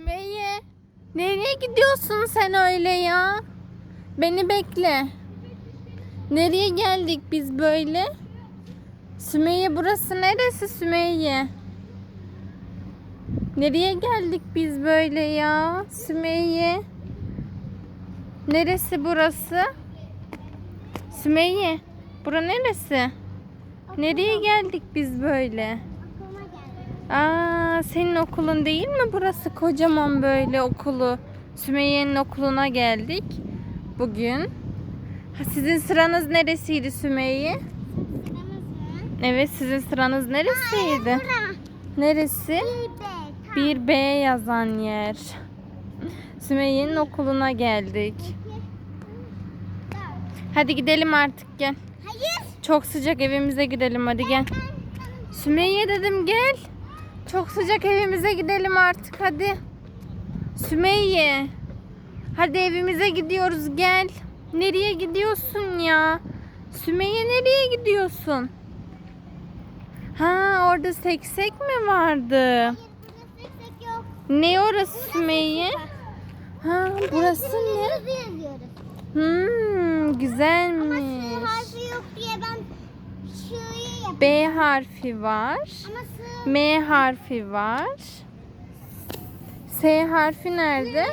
Sümeyye. Nereye gidiyorsun sen öyle ya? Beni bekle. Nereye geldik biz böyle? Sümeyye burası neresi Sümeyye? Nereye geldik biz böyle ya? Sümeyye. Neresi burası? Sümeyye. Bura neresi? Nereye geldik biz böyle? Aa, senin okulun değil mi burası? Kocaman böyle okulu. Sümeyye'nin okuluna geldik bugün. Ha, sizin sıranız neresiydi Sümeyye? Evet sizin sıranız neresiydi? Neresi? Bir B. 1B yazan yer. Sümeyye'nin okuluna geldik. Hadi gidelim artık gel. Hayır. Çok sıcak evimize gidelim hadi gel. Sümeyye dedim gel. Çok sıcak evimize gidelim artık hadi. Sümeyye. Hadi evimize gidiyoruz gel. Nereye gidiyorsun ya? Sümeyye nereye gidiyorsun? Ha orada seksek mi vardı? Hayır seksek yok. Ne orası Sümeyye? Ha burası ne? Hmm, Ama B harfi var. M harfi var. S harfi nerede?